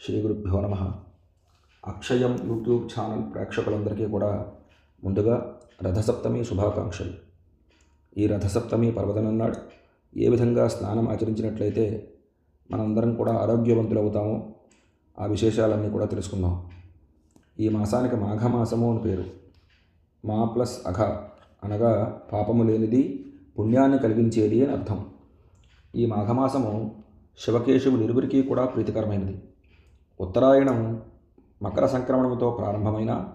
శ్రీ గురుభ్యో నమ. అక్షయం YouTube channel ప్రేక్షకులందరికీ కూడా ముందుగా రథసప్తమి శుభాకాంక్షలు. ఈ రథసప్తమి పర్వదనన్నాడు ఏ విధంగా స్నానం ఆచరించినట్లయితే మనందరం కూడా ఆరోగ్యవంతులు అవుతామో ఆ విశేషాలన్నీ కూడా తెలుసుకుందాం. ఈ మాసానికి మాఘమాసము అని పేరు. మా ప్లస్ అఘ అనగా పాపము లేనిది పుణ్యాన్ని కలిగించేది అని అర్థం. ఈ మాఘమాసము శివకేశవులు ఇరువురికి కూడా ప్రీతికరమైనది. ఉత్తరాయణం మకర సంక్రమణంతో ప్రారంభమైన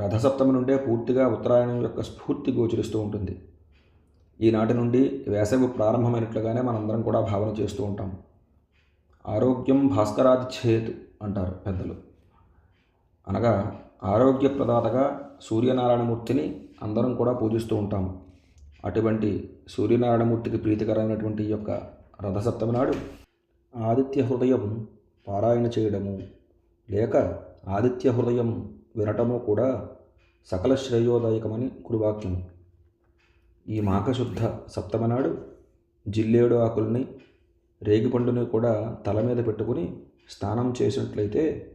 రథసప్తమి నుండే పూర్తిగా ఉత్తరాయణం యొక్క స్ఫూర్తి గోచరిస్తూ ఉంటుంది. ఈనాటి నుండి వేసవి ప్రారంభమైనట్లుగానే మనందరం కూడా భావన చేస్తూ ఉంటాం. ఆరోగ్యం భాస్కరాదిచ్చేత్ అంటారు పెద్దలు. అనగా ఆరోగ్య ప్రదాతగా సూర్యనారాయణమూర్తిని అందరం కూడా పూజిస్తూ ఉంటాము అటువంటి సూర్యనారాయణమూర్తికి ప్రీతికరమైనటువంటి ఈ యొక్క రథసప్తమి నాడు ఆదిత్య హృదయం పారాయణ చేయడము లేక ఆదిత్య హృదయం వినటము కూడా సకల శ్రేయోదాయకమని కురువాక్యం ఈ మాఘశుద్ధ సప్తమి నాడు జిల్లేడు ఆకుల్ని రేగిపండుని కూడా తల మీద పెట్టుకుని స్నానం చేసినట్లయితే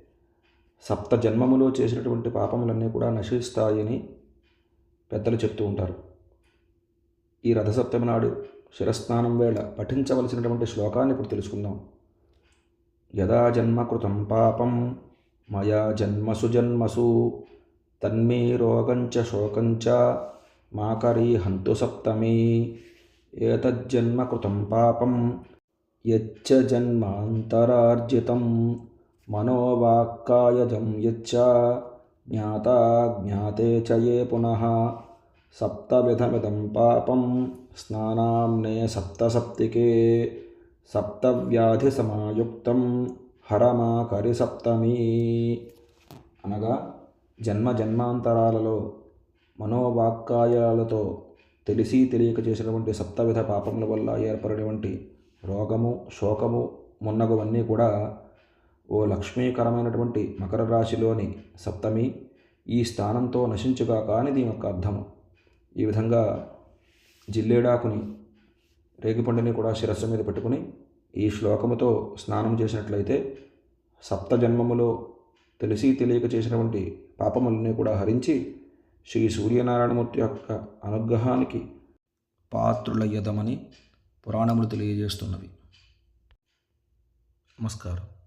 సప్త జన్మములో చేసినటువంటి పాపములన్నీ కూడా నశిస్తాయని పెద్దలు చెప్తూ ఉంటారు. ఈ రథసప్తమి నాడు శిరస్నానం వేళ పఠించవలసినటువంటి శ్లోకాన్ని ఇప్పుడు తెలుసుకుందాం. यदा जन्म कृत पापम मया जन्मसु जन्मसु, तन्मे रोगञ्च शोकञ्च माकरी हंतु सप्तमी। एतज्जन्म कृत पापम यच्च जन्मान्तरार्जितं मनोवाक्कायजं यच्च, ज्ञाता ज्ञाते च ये पुनः। सप्तविधमिदं पापं, स्नानाम्ने सप्तसप्तिके। సప్తవ్యాధిసమాయుక్తం హరమాకరి సప్తమి అనగా జన్మ జన్మాంతరాలలో మనోవాక్కాయాలతో తెలిసి తెలియక చేసినటువంటి సప్తవిధ పాపముల వల్ల ఏర్పడినటువంటి రోగము శోకము మున్నగువన్నీ కూడా ఓ లక్ష్మీకరమైనటువంటి మకర రాశిలోని సప్తమి ఈ స్థానంతో నశించుగాక అని దీని యొక్క అర్థము. ఈ విధంగా జిల్లేడాకుని రేగిపండుని కూడా శిరస్సు మీద పెట్టుకుని ఈ శ్లోకముతో స్నానం చేసినట్లయితే సప్త జన్మములో తెలిసి తెలియక చేసినటువంటి పాపములని కూడా హరించి శ్రీ సూర్యనారాయణమూర్తి యొక్క అనుగ్రహానికి పాత్రులయ్యదమని పురాణములు తెలియజేస్తున్నవి. నమస్కారం.